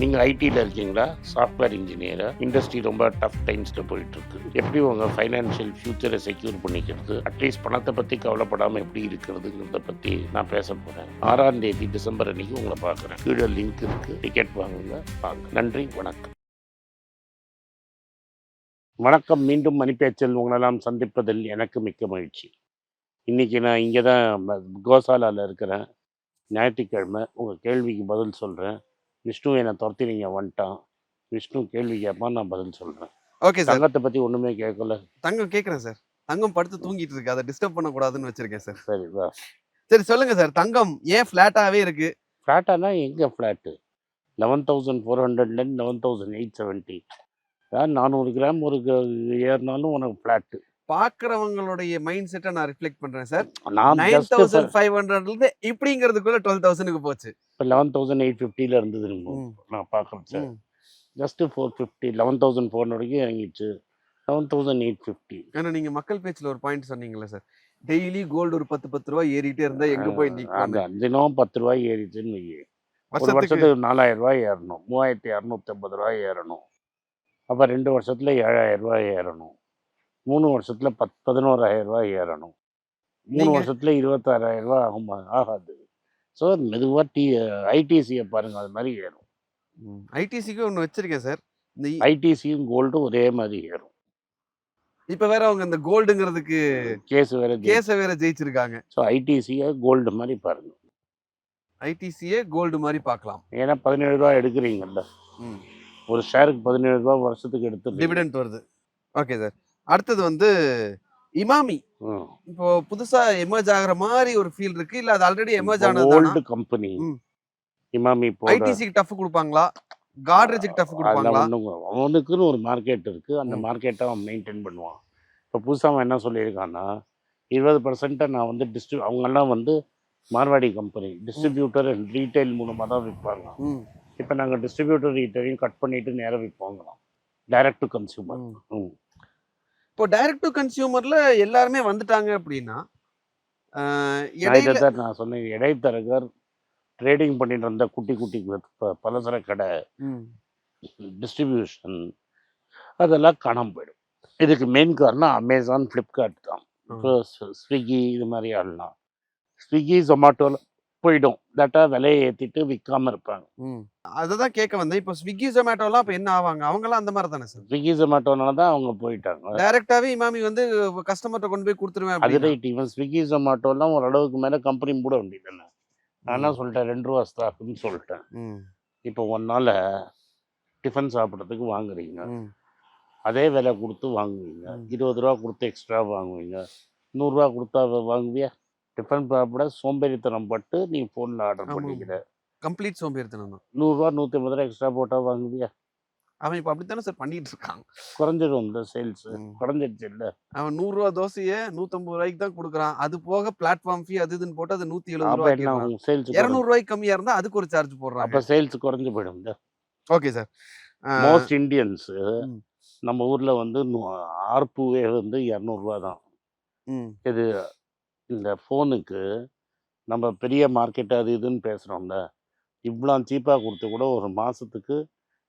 நீங்கள் ஐடியில் இருக்கீங்களா? சாஃப்ட்வேர் இன்ஜினியரா இண்டஸ்ட்ரி ரொம்ப டஃப் டைம்ஸில் போயிட்டு இருக்கு எப்படி உங்கள் ஃபைனான்ஷியல் ஃபியூச்சரை செக்யூர் பண்ணிக்கிறது? அட்லீஸ்ட் பணத்தை பற்றி கவலைப்படாமல் எப்படி இருக்கிறதுங்கிறத பற்றி நான் பேச போகிறேன் ஆறாம் தேதி டிசம்பர் அன்னைக்கு உங்களை பார்க்குறேன். கீழே லிங்க் இருக்குது டிக்கெட் வாங்குங்க. வாங்க. நன்றி. வணக்கம். வணக்கம். மீண்டும் மணிப்பேச்சல் உங்களெல்லாம் சந்திப்பதில் எனக்கு மிக்க மகிழ்ச்சி. இன்றைக்கி நான் இங்கே தான் கோசாலாவில் இருக்கிறேன். ஞாயிற்றுக்கிழமை. உங்கள் கேள்விக்கு பதில் சொல்கிறேன் விஷ்ணு என்னை துரத்தி நீங்கள் வந்துட்டான். விஷ்ணு கேள்வி கேட்பான் நான் பதில் சொல்கிறேன் ஓகே சார். தங்கத்தை பற்றி ஒன்றுமே கேட்கல. தங்கம் கேக்குறேன் சார். தங்கம் படுத்து தூங்கிட்டு இருக்கு. அதை டிஸ்டர்ப் பண்ணக்கூடாதுன்னு வச்சிருக்கேன் சார். சரி வா. சரி சொல்லுங்க சார். தங்கம் ஏன் ஃபிளாட்டாவே இருக்கு? ஃப்ளாட்டானா எங்கே ஃப்ளாட்டு லெவன் தௌசண்ட் ஃபோர் ஹண்ட்ரட்லேருந்து லெவன் தௌசண்ட் எயிட் செவன்ட்டி அதாவது நானூறு கிராம் ஒரு ஏறினாலும் உனக்கு ஃப்ளாட்டு பாக்குறவங்களுடைய மைண்ட் செட்டை நான் ரிஃப்ளெக்ட் பண்றேன் சார். நான் தௌசண்ட் ஃபைவ் ஹண்ட்ரட்ல இருந்து இப்படிங்கிறதுக்குள்ள டுவெல் தௌசண்ட்க்கு போச்சு. இப்போ லெவன் தௌசண்ட் எயிட் ஃபிஃப்டியில் இருந்தது நான் பார்க்குறேன் sir. Just four fifty eleven thousand four வரைக்கும் இறங்கிடுச்சு. லெவன் தௌசண்ட் எயிட் ஃபிஃப்டி ஏன்னா நீங்க மக்கள் பேச்சுல ஒரு பாயிண்ட் சொன்னீங்கல்ல சார். டெய்லி கோல்டு ஒரு பத்து பத்து ரூபாய் ஏறிட்டே இருந்தா எங்க போய் அந்த தினம் பத்து ரூபாய் ஏறிச்சுன்னு. ஒரு வருஷத்துக்கு நாலாயிரம் ரூபாய் ஏறணும். மூவாயிரத்தி இரநூத்தி ஐம்பது ரூபாய் ஏறணும். அப்போ ரெண்டு வருஷத்துல ஏழாயிரம் ரூபாய் ஏறணும். மூணு வருஷத்துல பத் பதினோராயிரம் ரூபாய் ஏறணும். மூணு வருஷத்துல இருபத்தாறாயிரம் ரூபாய் ஆகுமா ஆகாது. ஸோ மெதுவாக டி ஐடிசியை பாருங்க அது மாதிரி ஏறும். ஐடிசிக்கு ஒண்ணு வச்சிருக்கேன் சார். இந்த ஐடிசியும் கோல்டும் ஒரே மாதிரி ஏறும். இப்ப வேற அவங்க இந்த கோல்டுங்கிறதுக்கு கேஸ் வேற கேஸ வேற ஜெயிச்சிருக்காங்க. ஸோ ஐடிசியை கோல்டு மாதிரி பாருங்க. ஐடிசியே கோல்டு மாதிரி பார்க்கலாம் ஏன்னா பதினேழு ரூபா எடுக்கிறீங்கல்ல. ஒரு ஷேருக்கு பதினேழு ரூபா வருஷத்துக்கு எடுத்து டிவிடெண்ட் வருது. Okay sir. அடுத்தது வந்து இமாமி. இப்போ புதுசா எமர்ஜ் ஆகுற மாதிரி ஒரு ஃபீல் இருக்கு. இல்ல அது ஆல்ரெடி எமர்ஜ் ஆனது ஓல்டு கம்பெனி. இமாமி போட ஐடிசிக்கு டஃப் கொடுப்பாங்களா? காட்ரேஜுக்கு டஃப் கொடுப்பாங்களா? அவனுக்குன்னு ஒரு மார்க்கெட் இருக்கு. அந்த. மார்க்கெட்டை அவன் மெயின்டைன் பண்ணுவான். இப்போ புதுசாக அவன் என்ன சொல்லியிருக்கான்னா இருபது பர்சன்ட்டை நான் வந்து டிஸ்ட்ரி அவங்கெல்லாம் வந்து Marwari company distributor and retail மூலமாக தான் விற்பாங்க. இப்போ நாங்கள் டிஸ்ட்ரிபியூட்டர் ரீட்டைலையும் கட் பண்ணிட்டு நேராக விற்போங்களாம். டைரக்ட் டு கன்சியூமர் ம். இப்போ டைரக்ட் டு கன்சியூமர்ல எல்லாருமே வந்துட்டாங்க அப்படின்னா இடையில நான் சொன்னேன். இடைத்தரகர் ட்ரேடிங் பண்ணிட்டு இருந்த குட்டி குட்டி பலசர கடை டிஸ்ட்ரிபியூஷன் அதெல்லாம் காணாம போயிடும். இதுக்கு மெயின் காரணம் அமேசான் ஃப்ளிப்கார்ட் தான். ஸ்விக்கி இது மாதிரி ஆடலாம் ஸ்விக்கி ஜொமாட்டோல போயிடும். தட்டா விலையை ஏற்றிட்டு விற்காம இருப்பாங்க. அததான் கேட்க வந்தேன். இப்போ ஸ்விக்கி ஜொமேட்டோலாம் இப்போ என்ன ஆவாங்க? அவங்கலாம் அந்த மாதிரி தானே சார்? ஸ்விக்கி ஜொமாட்டோனால தான் அவங்க போயிட்டாங்க. டைரக்டாவே இமாமி வந்து கஸ்டமர்கிட்ட கொண்டு போய் கொடுத்துருவேன் அது. ரைட் இவன் ஸ்விக்கி ஜொமாட்டோலாம் ஓரளவுக்கு மேலே கம்பெனி மூட வேண்டியது நான் என்ன சொல்லிட்டேன்? ரெண்டு ரூபா ஸ்டாக்குன்னு சொல்லிட்டேன். இப்போ ஒன்னால டிஃபன் சாப்பிட்றதுக்கு வாங்குறீங்க. அதே விலை கொடுத்து வாங்குவீங்க. இருபது ரூபா கொடுத்து எக்ஸ்ட்ரா வாங்குவீங்க. நூறுரூவா கொடுத்தா வாங்குவியா? டிஃபன் சாப்பிட சோம்பேறித்தனம் பட்டு நீ ஃபோனில் ஆர்டர். பண்ணிக்கிற. கம்ப்ளீட் சோம்பேறித்தனம் தான். நூறுரூவா நூற்றி ஐம்பது ரூபா எக்ஸ்ட்ரா போட்டால் வாங்குவியா? அவன் இப்போ அப்படித்தானே சார் பண்ணிட்டு இருக்கான் குறைஞ்சிடும் இந்த சேல்ஸ். குறைஞ்சிடுச்சு இல்லை அவன் நூறு ரூபா தோசையை நூத்தம்பது ரூபாய்க்கு தான் கொடுக்குறான். அது போக பிளாட்ஃபார்ம் ஃபீ அது இதுன்னு போட்டு அது நூத்தி எழுபது ரூபாய் சேல்ஸ் இருநூறு ரூபாய்க்கு கம்மியா இருந்தா அதுக்கு ஒரு சார்ஜ் போடுறாங்க. அப்போ சேல்ஸ் குறைஞ்சு போயிடும் ஓகே சார் மோஸ்ட் இந்தியன்ஸு. நம்ம ஊரில் வந்து ஆர்புவே வந்து இரநூறுவா தான். இது இந்த ஃபோனுக்கு நம்ம பெரிய மார்க்கெட் அது இதுன்னு பேசுகிறோம்ல இவ்வளோ சீப்பாக கொடுத்து கூட ஒரு மாதத்துக்கு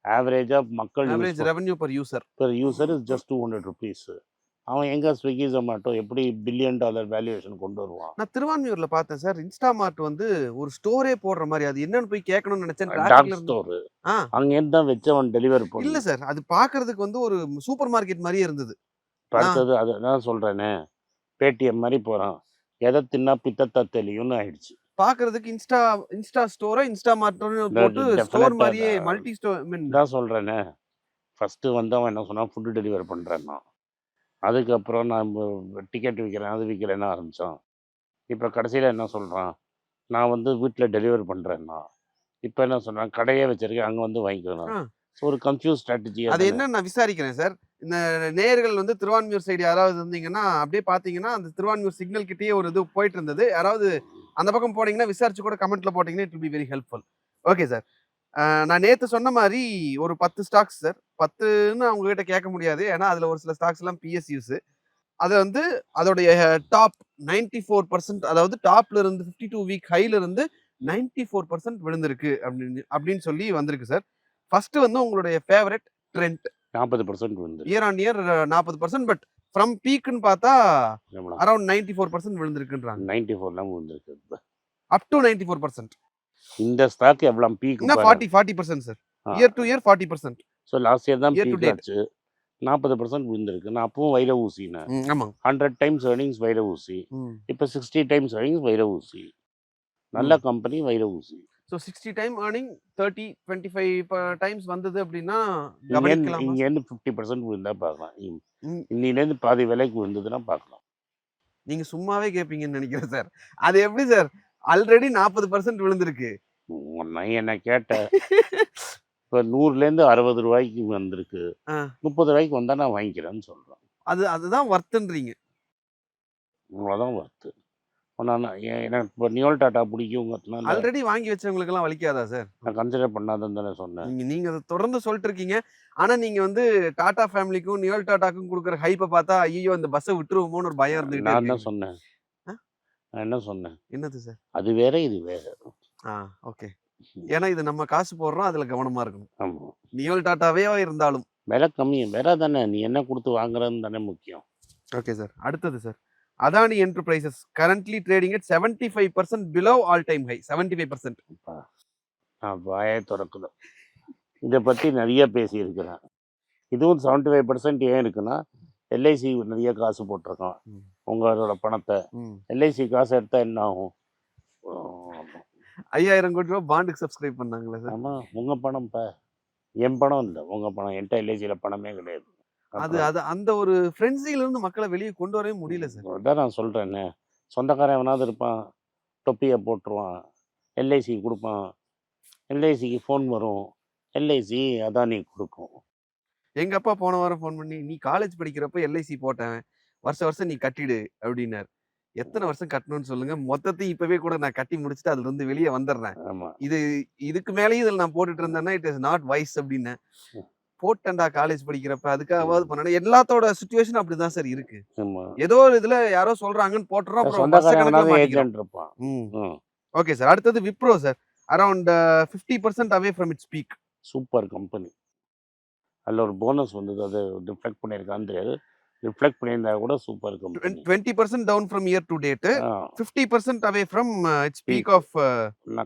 ஆவரேஜாக மக்கள் average revenue per user. Per user is just two hundred rupees அவன் எங்கே ஸ்விக்கி ஜொமேட்டோ எப்படி பில்லியன் டாலர் வேல்யூவேஷன் கொண்டு வருவான்? நான் திருவான்மியூர்ல பார்த்தேன் சார். இன்ஸ்டாமார்ட் வந்து ஒரு ஸ்டோரே போடுற மாதிரி. அது என்னன்னு போய் கேட்கணும்னு நினைச்சேன். டார்க் ஸ்டோரு அங்கேருந்து தான் வச்சு அவன் டெலிவரி இல்ல பண்ணி? சார். அது பாக்குறதுக்கு வந்து ஒரு சூப்பர் மார்க்கெட் மாதிரியே இருந்தது. அடுத்தது அதை தான் சொல்கிறேனே பேடிஎம் மாதிரி போகிறான் எதை தின்னா பித்தத்தா தெளியும்னு ஆயிடுச்சு. பாக்குறதுக்கு இன்ஸ்டா இன்ஸ்டா ஸ்டோரை இன்ஸ்டா மார்ட்னு போட்டு ஸ்டோர் மாதிரியே. மல்டி ஸ்டோர் தான் சொல்கிறேனே ஃபஸ்ட்டு வந்து அவன் என்ன சொன்னான்? ஃபுட்டு டெலிவரி பண்ணுறேன்னா அதுக்கப்புறம் நான் டிக்கெட் விற்கிறேன் அது விற்கிறேன்னு ஆரம்பித்தான் இப்போ கடைசியில் என்ன சொல்கிறான் நான் வந்து வீட்டில் டெலிவரி பண்ணுறேன்னா இப்போ என்ன சொல்கிறான் கடையே வச்சிருக்கேன் அங்கே வந்து வாங்கிக்கணும் ஒரு கன்ஃபியூஸ் ஸ்ட்ராட்டஜி அது என்ன நான் விசாரிக்கிறேன் சார். இந்த நேயர்கள் வந்து திருவான்மியூர் சைடு யாராவது இருந்தீங்கன்னா அப்படியே பாத்தீங்கன்னா அந்த திருவான்மியூர் சிக்னல் கிட்டயே ஒரு இது போயிட்டு இருந்தது யாராவது அந்த பக்கம் போனீங்கன்னா விசாரிச்சு கூட கமெண்ட்ல போட்டீங்கன்னா it be very helpful okay sir நான் நேத்து சொன்ன மாதிரி ஒரு பத்து ஸ்டாக்ஸ் சார் பத்துன்னு அவங்க கிட்ட கேட்க முடியாது. ஏன்னா அதுல ஒரு சில ஸ்டாக்ஸ் எல்லாம் பிஎஸ்யூஸ் அது வந்து அதோடைய டாப் நைன்டி ஃபோர் பர்சன்ட் அதாவது டாப்ல இருந்து ஃபிஃப்டி டூ வீக் ஹைல இருந்து நைன்டி ஃபோர் பர்சன்ட் விழுந்திருக்கு அப்படின்னு அப்படின்னு சொல்லி வந்திருக்கு சார் ஃபர்ஸ்ட் வந்து உங்களுடைய ஃபேவரட் ட்ரெண்ட் நாற்பது பர்சன்ட் வந்து இயர் ஆன் இயர் நாற்பது பர்சன்ட் பட் ஃப்ரம் பீக்குன்னு பார்த்தா அரௌண்ட் நைன்டி ஃபோர் பர்சன்ட் விழுந்திருக்குன்றாங்க. நைன்டி ஃபோர்லாம் விழுந்திருக்கு up to ninety four percent இந்த ஸ்டாக் எவ்வளோ peak forty forty percent sir year to year forty percent so last year தான் பீக். ஆச்சு. நாற்பது பர்சன்ட் விழுந்திருக்கு. நான் அப்பவும் வைர ஊசினேன். ஆமாங்க ஹண்ட்ரட் டைம்ஸ் earnings வைர ஊசி. இப்போ சிக்ஸ்டி டைம்ஸ் earnings வைர ஊசி. நல்ல கம்பெனி வைர ஊசி. So sixty time earning thirty twenty five times வந்தது அப்படின்னா கவனிக்கலாமா? இங்கேருந்து ஃபிஃப்டி பர்சன்ட் விழுந்தா பார்க்கலாம். இன்னிலேருந்து பாதி விலைக்கு விழுந்ததுன்னா பார்க்கலாம். நீங்க சும்மாவே கேட்பீங்கன்னு நினைக்கிறேன் சார். அது எப்படி சார்? ஆல்ரெடி நாற்பது பர்சன்ட் விழுந்திருக்கு. என்ன கேட்ட இப்போ நூறுலேருந்து அறுபது ரூபாய்க்கு வந்திருக்கு. முப்பது ரூபாய்க்கு வந்தால் நான் வாங்கிக்கிறேன்னு சொல்கிறேன் அது அதுதான் ஒர்த்துன்றீங்க அவ்வளோதான் ஒர்த்து நான் எனக்கு இப்போ நியோல் டாட்டா பிடிக்குங்கிறதுனால ஆல்ரெடி வாங்கி வச்சவங்களுக்கு எல்லாம் வலிக்காதா சார்? நான் கன்சிடர் பண்ணாதுன்னு தானே சொன்னேன். நீங்க நீங்க அதை தொடர்ந்து சொல்லிட்டு இருக்கீங்க ஆனா நீங்க வந்து டாடா ஃபேமிலிக்கும் நியோல் டாட்டாக்கும் கொடுக்குற ஹைப்பை பார்த்தா ஐயோ இந்த பஸ்ஸை விட்டுருவோமோன்னு ஒரு பயம் இருந்துகிட்டே நான் என்ன சொன்னேன்? நான் என்ன சொன்னேன்? என்னது சார்? அது வேற இது வேற. ஆ ஓகே. ஏன்னா இது நம்ம காசு போடுறோம் அதுல கவனமா இருக்கணும். ஆமாம் நியோல் டாட்டாவே இருந்தாலும். விலை கம்மி விலை தானே. நீ என்ன கொடுத்து வாங்குறன்னு தானே முக்கியம். Okay sir. அடுத்தது sir. Adani enterprises currently trading at seventy five percent below all time high seventy five percent வாயே திறக்கல. இதை பற்றி நிறைய பேசியிருக்கிறேன். இதுவும் செவன்டி ஃபைவ் பர்சன்ட் ஏன் இருக்குன்னா எல்ஐசி நிறைய காசு போட்டிருக்கான். ம். உங்களோட பணத்தை. எல்ஐசி காசு எடுத்தால் என்ன ஆகும்? ஐயாயிரம் கோடி ரூபாய் பாண்டுக்கு சப்ஸ்கிரைப் பண்ணாங்களே சார். ஆமாம் உங்கள் பணம் இப்போ என் பணம் இல்லை. உங்கள் பணம். என்கிட்ட எல்ஐசியில் பணமே கிடையாது. அது அது அந்த ஒரு ஃப்ரெண்ட்ஸில இருந்து மக்களை வெளியே கொண்டு வரவே முடியல சார். அதான் நான் சொல்கிறேன்னே சொந்தக்காரன் எவனாவது இருப்பான் தொப்பியை போட்டுருவான் எல்ஐசி கொடுப்பான் எல்ஐசிக்கு ஃபோன் வரும் எல்ஐசி அதானி கொடுக்கும். எங்க அப்பா போன வாரம் ஃபோன் பண்ணி நீ காலேஜ் படிக்கிறப்ப எல்ஐசி போட்டேன் வருஷம் வருஷம் நீ கட்டிடு அப்படின்னார். எத்தனை வருஷம் கட்டணும்னு சொல்லுங்க மொத்தத்தையும் இப்பவே கூட நான் கட்டி முடிச்சுட்டு அதுல இருந்து வெளியே வந்துடுறேன் இது இதுக்கு மேலேயும் இதுல நான் போட்டுட்டு இருந்தேன்னா இட் இஸ் நாட் வைஸ் அப்படின்னு போட்டேன்டா காலேஜ் படிக்கிறப்ப அதுக்காகவாது பண்ணேன் எல்லாத்தோட சுச்சுவேஷன் அப்படிதான் சார் இருக்கு. ஏதோ ஒரு இதுல யாரோ சொல்றாங்கன்னு போட்டுறோம் ஓகே சார் அடுத்தது Wipro sir around fifty percent away from its peak super company அதில் ஒரு போனஸ் வந்தது. அது ரிஃப்ளெக்ட் பண்ணியிருக்கான்னு தெரியாது. ரிஃப்ளெக்ட் பண்ணியிருந்தா கூட super company twenty percent down from year to date fifty percent away from its peak. Off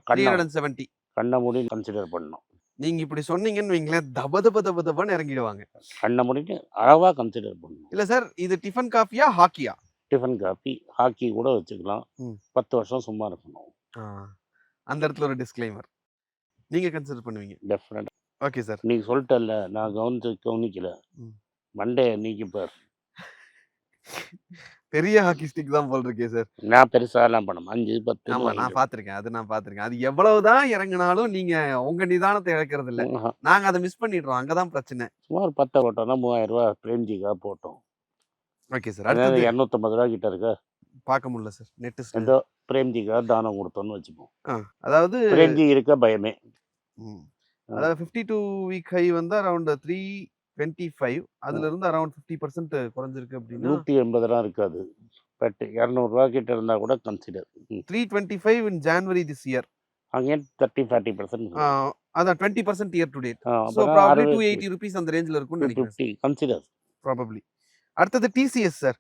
three hundred and seventy கண்ணை மூடி consider பண்ணோம். நீங்க இப்படி சொன்னீங்கன்னு வைங்களேன் தப தப தப தபன்னு இறங்கிடுவாங்க. கண்ணை மூடிட்டு அளவாக கன்சிடர் பண்ணணும் இல்ல சார் இது டிஃபன் காஃபியா ஹாக்கியா? டிஃபன் காப்பி ஹாக்கி கூட வச்சுக்கலாம். ம். பத்து வருஷம் சும்மா இருக்கணும். அந்த இடத்துல ஒரு டிஸ்க்ளைமர் நீங்க கன்சிடர் பண்ணுவீங்க. டெஃபினட் ஓகே சார் நீ சொல்லிட்டல்ல நான் கவனிச்சு கவனிக்கல. ம். மண்டே நீக்கி பார். பெரிய ஹாக்கி ஸ்டிக் தான் போல் இருக்கே சார். நான் பெருசாலாம் பண்ண அஞ்சு பத்து ஆமா நான் பாத்திருக்கேன். அது நான் பாத்திருக்கேன். அது எவ்வளவுதான் இறங்குனாலும் நீங்க உங்க நிதானத்தை இழக்கிறது இல்ல நாங்க அதை மிஸ் பண்ணிடுறோம். அங்கதான் பிரச்சனை. சும்மா ஒரு பத்தை போட்டோம்னா மூவாயிரம் ரூபா பிரேம்ஜிக்காக போட்டோம். Okay sir. அதாவது அடுத்தது இரநூத்தம்பது ரூபா கிட்ட இருக்க? பார்க்க முடியல சார். நெட் ஏதோ பிரேம்ஜிக்காக தானம் கொடுத்தோம்னு வச்சுப்போம். அதாவது பிரேம்ஜி இருக்க? பயமே. அதாவது ஃபிஃப்டி டூ வீக் ஹை வந்து அரௌண்ட் த்ரீ டுவெண்ட்டி ஃபைவ் அதுல இருந்து அரௌண்ட் ஃபிஃப்டி பர்சன்ட் குறைஞ்சிருக்கு அப்படின்னா நூற்றி எண்பதுலாம் இருக்காது. பட் இரநூறுவா கிட்ட இருந்தால் கூட consider three twenty five in January this year அங்கே தேர்ட்டி ஃபார்ட்டி பர்சன்ட் அதான் twenty percent year to date so probably two eighty rupees அந்த ரேஞ்சில் இருக்கும்னு நினைக்கிறேன் ஃபிஃப்டி கன்சிடர் ப்ராபப்ளி அடுத்தது TCS sir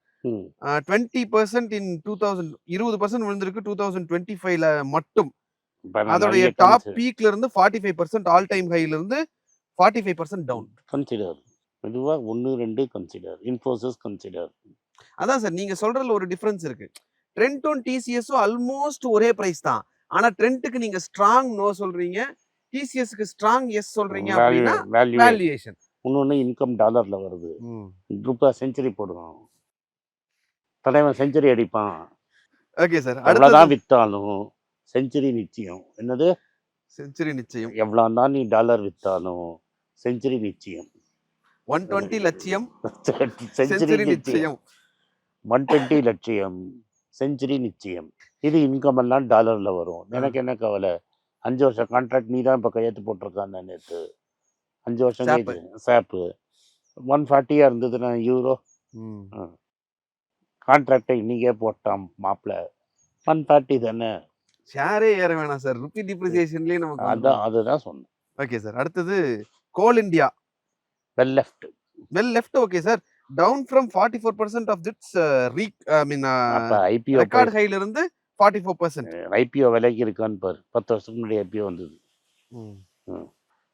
twenty percent in two thousand இருபது percent விழுந்திருக்கு two thousand twenty ஃபைவ்ல மட்டும் அதோடைய டாப் பீக்ல இருந்து forty five percent all time ஹைல இருந்து forty five percent down consider மெதுவாக ஒன்று ரெண்டு கன்சிடர் இன்ஃபோசிஸ் கன்சிடர் அதான் சார் நீங்க சொல்றதுல ஒரு டிஃபரன்ஸ் இருக்கு. ட்ரெண்ட்டும் டிசிஎஸும் ஆல்மோஸ்ட் ஒரே பிரைஸ் தான். ஆனா ட்ரெண்ட்டுக்கு நீங்க ஸ்ட்ராங் நோ சொல்றீங்க. டிசிஎஸ்க்கு ஸ்ட்ராங் எஸ் சொல்றீங்க அப்படின்னா வேல்யூ வேல்யூவேஷன் இன்னொன்று இன்கம் டாலரில் வருது. ரூபா செஞ்சுரி போடுவான். தலைவன் செஞ்சுரி அடிப்பான். ஓகே சார் அடுத்தது. விற்றாலும் செஞ்சுரி நிச்சயம். என்னது? செஞ்சுரி நிச்சயம். எவ்வளோ தான் நீ டாலர் விற்றாலும் செஞ்சுரி நிச்சயம். ஒன் டுவெண்ட்டி லட்சியம் செஞ்சுரி நிச்சயம். ஒன் டுவெண்ட்டி லட்சியம் செஞ்சுரி நிச்சயம். இது இன்கம் எல்லாம் டாலர்ல வரும். எனக்கு என்ன கவலை? அஞ்சு வருஷம் கான்ட்ராக்ட் நீ தான் இப்போ கையெழுத்து போட்டிருக்காங்க நேற்று அஞ்சு வருஷம் சாப்பு ஒன் ஃபார்ட்டியாக இருந்ததுன்னா யூரோ. கான்ட்ராக்டை இன்னைக்கே போட்டான் மாப்பிள்ள ஒன் ஃபார்ட்டி தானே? ஷேரே ஏற வேணாம் சார் ருபி டிப்ரிசியேஷன்லயே நமக்கு அதான் அதுதான் சொன்னேன். ஓகே சார் அடுத்தது Coal India well left well left okay sir down from forty four percent off its peak I mean IPO record ஹைல இருந்து ஃபார்ட்டி ஃபோர் பர்சன்ட் ஐபிஓ விலைக்கு இருக்கான்னு பாரு. பத்து வருஷத்துக்கு முன்னாடி ஐபிஓ வந்தது.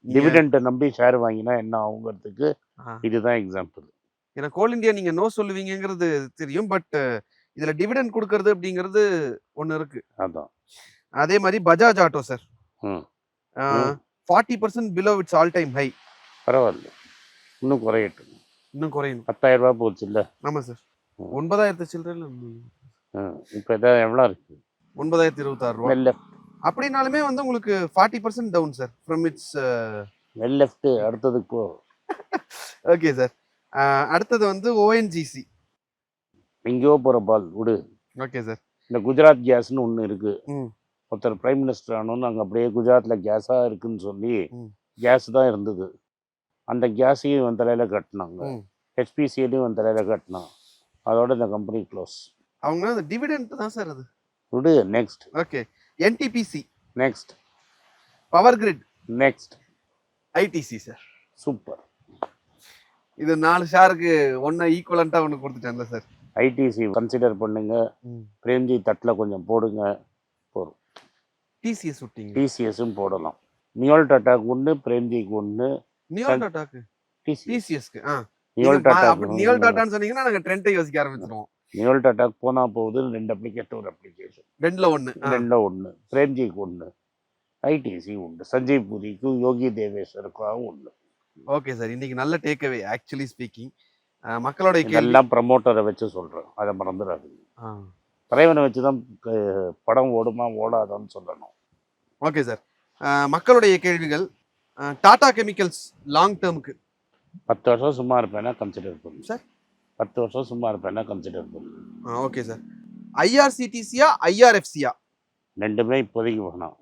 டிவிடெண்ட் நம்பி ஷேர் வாங்கினா என்ன ஆகுங்கிறதுக்கு இதுதான் எக்ஸாம்பிள் எனக்கு கோல் இந்தியா நீங்க நோ சொல்லுவீங்கங்கிறது தெரியும் பட் இதுல டிவிடெண்ட் கொடுக்கறது அப்படிங்கிறது ஒண்ணு இருக்கு. அதான். அதே மாதிரி Bajaj auto sir. Forty percent below its all time high பரவாயில்ல. இன்னும் குறையட்டும். இன்னும் குறையணும். பத்தாயிரம் ரூபாய் போச்சு இல்ல ஆமா சார். ஒன்பதாயிரத்து சில்லறையில் இப்போ இதான் எவ்வளோ இருக்கு? ஒன்பதாயிரத்தி இருபத்தாறு ரூபா. லெஃப்ட் அப்படின்னாலுமே வந்து உங்களுக்கு forty percent down sir from its well left அடுத்ததுக்கு போ. ஓகே சார் அடுத்தது வந்து ஓஎன்ஜிசி எங்கேயோ போகிற பால் விடு. ஓகே சார் இந்த குஜராத் கேஸ்னு ஒன்று இருக்கு. ம். ஒருத்தர் பிரைம் மினிஸ்டர் ஆனோன்னு அங்கே அப்படியே குஜராத்தில் கேஸாக இருக்குன்னு சொல்லி. கேஸ் தான் இருந்தது. அந்த கேஸையும் இவன் தலையில் கட்டினாங்க. ம். ஹெச்பிசியிலையும் இவன் தலையில் கட்டினான். அதோட இந்த கம்பெனி க்ளோஸ். அவங்க அந்த டிவிடெண்ட் தான் சார் அது. விடு next okay. NTPC next power grid next ITC sir super இது நாலு ஷேருக்கு ஒன்னு ஈக்குவலண்டா ஒன்னு கொடுத்துட்டேன்ல சார் ஐடிசி கன்சிடர் பண்ணுங்க. பிரேம்ஜி தட்டில் கொஞ்சம் போடுங்க. டிசிஎஸ் விட்டீங்க. டிசிஎஸும் போடலாம். நியோல் டாட்டாக்கு ஒன்று பிரேம்ஜிக்கு ஒன்று நியோல் டாட்டாக்கு? டிசிஎஸ்க்கு ஆ. நியோல் பா- அப்படி நியோல் டாட்டா டாட்டான்னு சொன்னீங்கன்னா நாங்க ட்ரெண்டை யோசிக்க ஆரம்பிச்சிருவோம். நியோல் டாட்டாக்கு போனா போகுது ரெண்டு அப்ளிகேஷன் ஒரு அப்ளிகேஷன் ரெண்டுல ஆ. ரெண்டுல ஒன்று பிரேம்ஜிக்கு ஒன்று ஐடிசி உண்டு சஞ்சய் புரிக்கும் யோகி தேவேஸ்வருக்கும் ஒன்று ஓகே சார் இன்னைக்கு நல்ல டேக் அவே ஆக்சுவலி ஸ்பீக்கிங் மக்களோட இதெல்லாம் ப்ரமோட்டரை வச்சு சொல்றேன். அதை மறந்துடாது தலைவனை வச்சு தான் படம் ஓடுமா ஓடாதான்னு சொல்லணும். Okay sir. மக்களுடைய கேள்விகள் டாடா கெமிக்கல்ஸ் லாங் டேர்முக்கு. பத்து வருஷம் சும்மா இருப்பேன்னா கன்சிடர் பண்ணு சார்? பத்து வருஷம் சும்மா இருப்பேன்னா கன்சிடர் பண்ணு ஓகே சார். ஐஆர்சிடிசியா ஐஆர்எஃப்சியா? ரெண்டுமே இப்போதைக்கு வேணாம்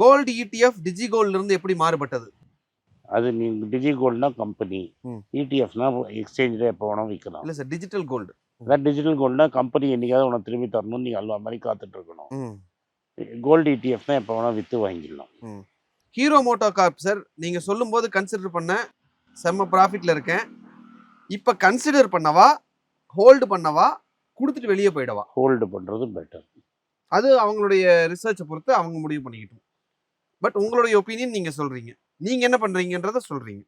கோல்டு இடிஎஃப் டிஜி கோல்ட்ல இருந்து எப்படி மாறுபட்டது? அது நீ டிஜி கோல்ட்னா கம்பெனி. இடிஎஃப்னா எக்ஸ்சேஞ்சில் எப்போ வேணால் விற்கலாம். இல்ல சார் டிஜிட்டல் கோல்டு. அதான் டிஜிட்டல் கோல்ட்னா கம்பெனி என்னைக்காவது உனக்கு திரும்பி தரணும்னு நீ அல்வா மாதிரி காத்துட்டு இருக்கணும். கோல்டு இடிஎஃப்னா எப்போ வேணால் விற்று வாங்கிடலாம். ஹீரோ மோட்டோ கார்ப் சார் நீங்க சொல்லும்போது கன்சிடர் பண்ண செம்ம ப்ராஃபிட்ல இருக்கேன். இப்ப கன்சிடர் பண்ணவா? ஹோல்டு பண்ணவா? கொடுத்துட்டு வெளியே போயிடவா? ஹோல்டு பண்ணுறது பெட்டர் அது அவங்களுடைய ரிசர்ச்சை பொறுத்து அவங்க முடிவு பண்ணிக்கிட்டோம். பட் உங்களுடைய ஒப்பீனியன் நீங்க சொல்றீங்க. நீங்க என்ன பண்றீங்கன்றத சொல்றீங்க.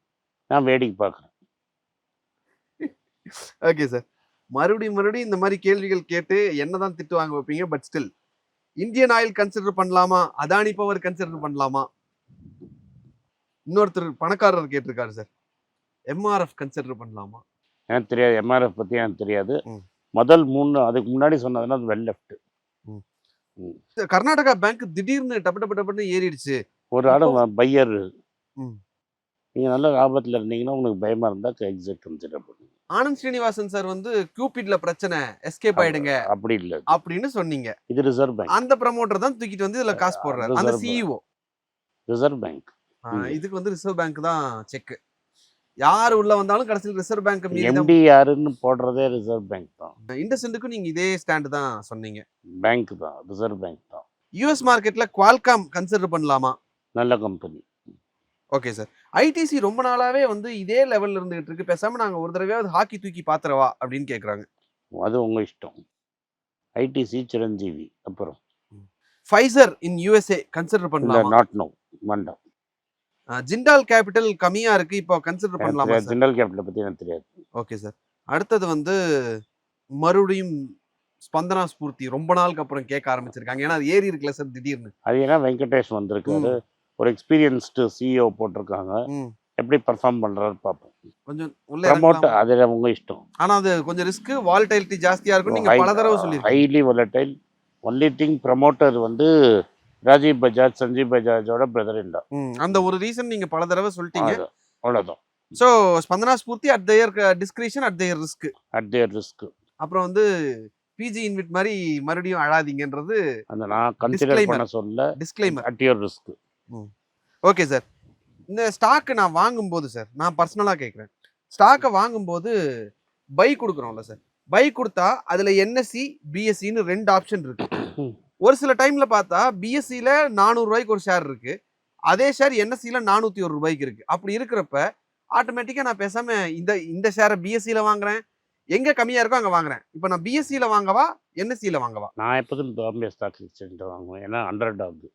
நான் வேடிக்கை பார்க்குறேன். ஓகே சார் மறுபடியும் மறுபடியும் இந்த மாதிரி கேள்விகள் கேட்டு என்னதான் திட்டு வாங்க வைப்பீங்க but still Indian oil consider பண்ணலாமா? அதானி பவர் கன்சிடர் பண்ணலாமா? இன்னொருத்தர் பணக்காரர் கேட்டிருக்காரு சார். எம்ஆர்எஃப் கன்சிடர் பண்ணலாமா? எனக்கு தெரியாது. எம்ஆர்எஃப் பற்றி எனக்கு தெரியாது. முதல் மூணு அதுக்கு முன்னாடி சொன்னதுன்னா அது வெல் லெஃப்ட் கர்நாடகா பேங்க் திடீர்னு டப்பு டப்பு டப்புன்னு ஏறிடுச்சு. ஒரு ஆள் பையர். நீங்கள் நல்ல லாபத்தில் இருந்தீங்கன்னா உங்களுக்கு பயமாக இருந்தால் எக்ஸிட் கன்சிடர் பண்ணுங்க. ஆனந்த் ஸ்ரீனிவாசன் சார் வந்து கியூபிட்ல பிரச்சனை. எஸ்கேப் ஆயிடுங்க. அப்படி இல்லை அப்படின்னு சொன்னீங்க. இது ரிசர்வ் பேங்க் அந்த ப்ரமோட்டர் தான் தூக்கிட்டு வந்து இதுல காசு போடுறாரு. அந்த. CEO reserve bank. இதுக்கு வந்து ரிசர்வ் பேங்க் தான் செக் யார் உள்ள வந்தாலும் கடைசியில் ரிசர்வ் பேங்க் எம்டி யாருன்னு போடுறதே ரிசர்வ் பேங்க் தான். இண்டஸ்இண்டுக்கும் நீங்க இதே ஸ்டாண்ட் தான் சொன்னீங்க. பேங்க் தான் ரிசர்வ் பேங்க் தான். யூஎஸ் மார்க்கெட்ல குவால்காம் கன்சிடர் பண்ணலாமா? நல்ல கம்பெனி. Okay sir. ஐடிசி ரொம்ப நாளாவே வந்து இதே லெவல்ல இருந்துகிட்டு இருக்கு. பேசாம நாங்க ஒரு தடவையாவது ஹாக்கி தூக்கி பாத்துறவா அப்படின்னு கேக்குறாங்க. அது உங்கள் இஷ்டம். ஐடிசி சிரஞ்சீவி அப்புறம். ஃபைசர் இன் யூஎஸ்ஏ கன்சிடர் பண்ணலாமா? Not no ah, Jindal capital கம்மியா இருக்கு இப்போ கன்சிடர் பண்ணலாமா சார் ஜெனரல் கேபிட்டல் பற்றி எனக்கு தெரியாது. ஓகே சார் அடுத்தது வந்து மறுபடியும் ஸ்பந்தனா ஸ்பூர்த்தி ரொம்ப நாளுக்கு அப்புறம் கேட்க ஆரம்பிச்சிருக்காங்க. ஏன்னா அது ஏறி இருக்குல்ல சார் திடீர்னு. அது ஏன்னா வெங்கடேஷ் வந்திருக்காரு. ஒரு எக்ஸ்பீரியன்ஸ்டு சிஇஓ போட்டிருக்காங்க. ம். எப்படி பர்ஃபார்ம் பண்ணுறாரு பார்ப்போம். கொஞ்சம் உள்ள ப்ரமோட்? அது உங்கள் இஷ்டம். ஆனா அது கொஞ்சம் ரிஸ்க் வால்டைலிட்டி ஜாஸ்தியா இருக்கும் நீங்க பல தடவை சொல்லிருக்கீங்க highly volatile. Only thing promoter வந்து ராஜீவ் பஜாஜ் சஞ்சீவ் பஜாஜோட பிரதர் இல்லா அந்த ஒரு ரீசன் நீங்க பல தடவை சொல்லிட்டீங்க. அவ்வளோதான் so Spandana Sphoorty at their discretion at their risk at their risk அப்புறம் வந்து பிஜி இன்விட் மாதிரி மறுபடியும் அழாதீங்கன்றது அந்த நான் கன்சிடர். பண்ண சொல்ல disclaimer at your risk okay sir இந்த ஸ்டாக் நான் வாங்கும்போது சார் நான் பர்சனலாக கேட்குறேன் ஸ்டாக்கை வாங்கும்போது பை கொடுக்குறோம்ல சார் பை கொடுத்தா அதில் என்எஸ்சி பிஎஸ்சின்னு ரெண்டு ஆப்ஷன் இருக்கு. ஒரு சில டைம்ல பார்த்தா பிஎஸ்சியில் நானூறுரூவாய்க்கு ஒரு ஷேர் இருக்கு. அதே ஷேர் என்எஸ்சியில் நானூற்றி ஒரு ரூபாய்க்கு இருக்கு. அப்படி இருக்கிறப்ப ஆட்டோமேட்டிக்காக நான் பேசாம இந்த இந்த ஷேரை பிஎஸ்சியில் வாங்குறேன். எங்கே கம்மியாக இருக்கோ அங்கே வாங்குறேன். இப்போ நான் பிஎஸ்சியில் வாங்கவா என்எஸ்சியில் வாங்கவா? நான் எப்போதும் பாம்பே ஸ்டாக் எக்ஸ்சேஞ்சில் வாங்குவேன். ஏன்னா அண்டர் டாக்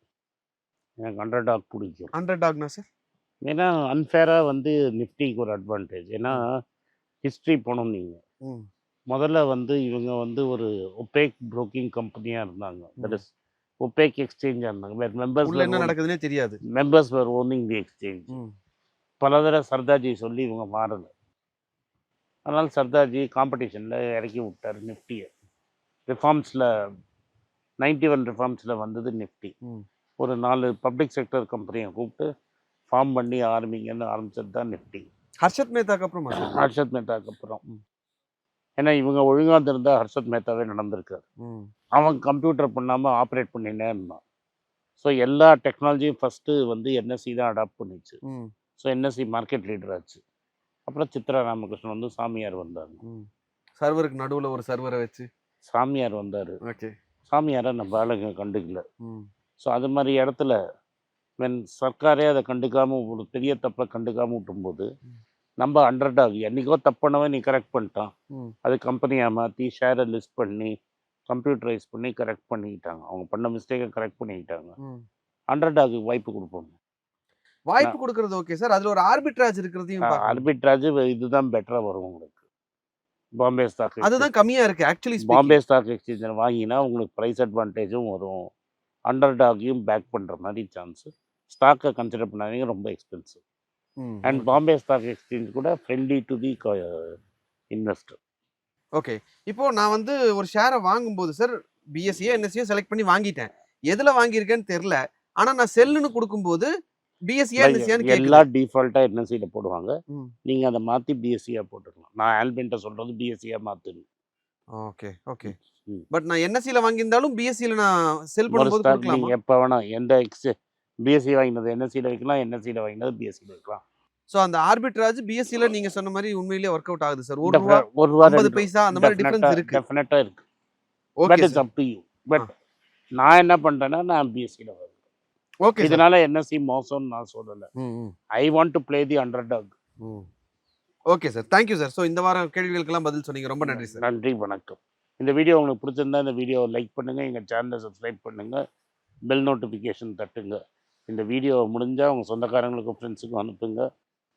எனக்கு அண்டர் டாக் பிடிக்கும். ஹண்ட்ரட் டாக்னா சார் ஏன்னா அன்ஃபேராக வந்து நிஃப்டிக்கு ஒரு அட்வான்டேஜ் ஏன்னா ஹிஸ்ட்ரி போனோம் நீங்கள் ம். முதல்ல வந்து இவங்க வந்து ஒரு ஒப்பேக் புரோக்கிங் கம்பெனியாக இருந்தாங்க. தட். இஸ் ஒப்பேக் எக்ஸ்சேஞ்சாக இருந்தாங்க. வேறு மெம்பர்ஸ் என்ன நடக்குதுன்னே தெரியாது. Members were owning the exchange பல தடவை சர்தார்ஜி சொல்லி இவங்க மாறலை. அதனால் சர்தார்ஜி காம்படிஷனில் இறக்கி விட்டார் நிஃப்டியை. ரிஃபார்ம்ஸில் நைன்டி ஒன் ரிஃபார்ம்ஸில் வந்தது நிஃப்டி. ஒரு நாலு பப்ளிக் செக்டர் கம்பெனியை கூப்பிட்டு ஃபார்ம் பண்ணி ஆரம்பிங்கன்னு ஆரம்பிச்சது தான் நிஃப்டி. ஹர்ஷத் மேத்தாக்கு அப்புறமா ஹர்ஷத் மேத்தாக்கு அப்புறம். ஏன்னா இவங்க ஒழுங்காக இருந்தால் ஹர்ஷத் மேத்தாவே நடந்திருக்காரு. அவன் கம்ப்யூட்டர் பண்ணாமல் ஆப்ரேட் பண்ணினே இருந்தான். ஸோ எல்லா டெக்னாலஜியும் ஃபஸ்ட்டு வந்து என்எஸ்சி தான் அடாப்ட் பண்ணிச்சு. ஸோ என்எஸ்சி மார்க்கெட் லீடர் ஆச்சு. அப்புறம் சித்ரா ராமகிருஷ்ணன் வந்து சாமியார் வந்தாங்க சர்வருக்கு நடுவுல ஒரு சர்வரை வச்சு. சாமியார் வந்தார். ஓகே. சாமியாரை நம்ம ஆளுங்க கண்டுக்கல. ஸோ அது மாதிரி இடத்துல வென் சர்க்காரே அதை கண்டுக்காம ஒரு பெரிய தப்பை கண்டுக்காம விட்டும்போது நம்ம அண்டர்டாக் என்னைக்கோ தப்புனவன் நீ கரெக்ட் பண்ணிட்டான். அது கம்பெனியாக மாற்றி ஷேரை லிஸ்ட் பண்ணி கம்ப்யூட்டரைஸ் பண்ணி கரெக்ட் பண்ணிக்கிட்டாங்க. அவங்க பண்ண மிஸ்டேக்கை கரெக்ட் பண்ணிக்கிட்டாங்க. ம். அண்டர்டாக்கு வாய்ப்பு கொடுப்போம் வாய்ப்பு கொடுக்கறது ஓகே சார் அதுல ஒரு ஆர்பிட்ராஜ் இருக்கிறதையும். ஆர்பிட்ராஜ் இதுதான் பெட்டராக வரும் உங்களுக்கு. பாம்பே ஸ்டாக் அதுதான் கம்மியா இருக்கு. ஆக்சுவலி பாம்பே ஸ்டாக் எக்ஸ்சேஞ்சில் வாங்கினா உங்களுக்கு ப்ரைஸ் அட்வான்டேஜும் வரும். அண்டர்டாகையும் பேக் பண்ணுற மாதிரி சான்ஸு ஸ்டாக்கை கன்சிடர் பண்ணாதீங்க ரொம்ப expensive and Bombay stock exchange கூட friendly to the investor okay இப்போ நான் வந்து ஒரு ஷேரை வாங்கும்போது சார் பிஎஸ்சியோ என்எஸ்சியோ செலக்ட் பண்ணி வாங்கிட்டேன் எதுல வாங்கியிருக்கேன்னு தெரியல ஆனா நான் செல்லுன்னு கொடுக்கும்போது பிஎஸ்சியா எல்லா கேட்கல டிஃபால்ட்டாக என்எஸ்சியில் போடுவாங்க ம். நீங்கள் அதை மாற்றி பிஎஸ்சியாக போட்டுக்கலாம் நான் ஆல்பின்ட்ட சொல்கிறது பிஎஸ்சியாக மாற்றுங்க ஓகே ஓகே. பட் நான் என்எஸ்சியில் வாங்கியிருந்தாலும் பிஎஸ்சியில் நான் செல் பண்ணும்போது கொடுக்கலாமா எப்போ வேணால் எந்த எக்ஸ் பிஎஸ்சி வாங்கினது என்எஸ்சியில் வைக்கலாம் என்எஸ்சியில் வாங்கினது பிஎஸ்சியில் வைக்கலாம் ஸோ அந்த ஆர்பிட்ராஜ் பிஎஸ்சியில் நீங்க சொன்ன மாதிரி உண்மையிலேயே ஒர்க் அவுட் ஆகுது சார் ஒரு ரூபா ஒரு ரூபா ஐம்பது பைசா அந்த மாதிரி டிஃபரன்ஸ் இருக்கு. டெஃபினட்டாக இருக்கு. Okay it's up you but நான் என்ன பண்ணுறேன்னா நான் பிஎஸ்சியில் வருவேன். ஓகே இதனால என்எஸ்சி மோசம்னு நான் சொல்லலை. I want to play the underdog okay sir thank you sir so இந்த வாரம் கேள்விகளுக்கெல்லாம் பதில் சொன்னீங்க. ரொம்ப நன்றி சார் நன்றி வணக்கம். இந்த வீடியோ உங்களுக்கு பிடிச்சிருந்தா இந்த வீடியோவை லைக் பண்ணுங்கள் எங்கள் சேனலை சப்ஸ்கிரைப் பண்ணுங்கள் பெல் நோட்டிஃபிகேஷன் தட்டுங்க. இந்த வீடியோ முடிஞ்சால் உங்கள் சொந்தக்காரங்களுக்கும் ஃப்ரெண்ட்ஸுக்கும் அனுப்புங்க.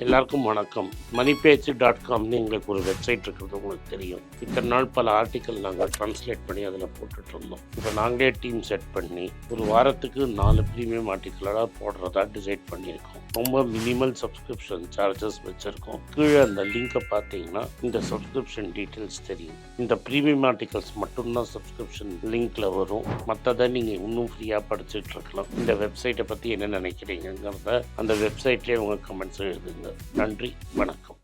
எல்லாருக்கும் வணக்கம். மணிபேச்சு டாட் காம்னு எங்களுக்கு ஒரு வெப்சைட் இருக்கிறது உங்களுக்கு தெரியும். இத்தனை நாள் பல ஆர்டிக்கல் நாங்கள் ட்ரான்ஸ்லேட் பண்ணி அதில் போட்டுட்டு இருந்தோம் இப்போ நாங்களே டீம் செட் பண்ணி ஒரு வாரத்துக்கு நாலு ப்ரீமியம் ஆர்டிக்கலாக போடுறதா டிசைட் பண்ணியிருக்கோம். ரொம்ப மினிமல் சப்ஸ்கிரிப்ஷன் சார்ஜஸ் வச்சுருக்கோம். கீழே அந்த லிங்கை பார்த்தீங்கன்னா இந்த சப்ஸ்கிரிப்ஷன் டீட்டெயில்ஸ் தெரியும். இந்த ப்ரீமியம் ஆர்டிகல்ஸ் மட்டும்தான் சப்ஸ்கிரிப்ஷன் லிங்க்ல வரும். மற்றதை நீங்கள் இன்னும் ஃப்ரீயாக படிச்சுட்டு இருக்கலாம். இந்த வெப்சைட்டை பற்றி என்ன நினைக்கிறீங்கிறத அந்த வெப்சைட்லேயே உங்கள் கமெண்ட்ஸ் எழுதுங்க. நன்றி வணக்கம்.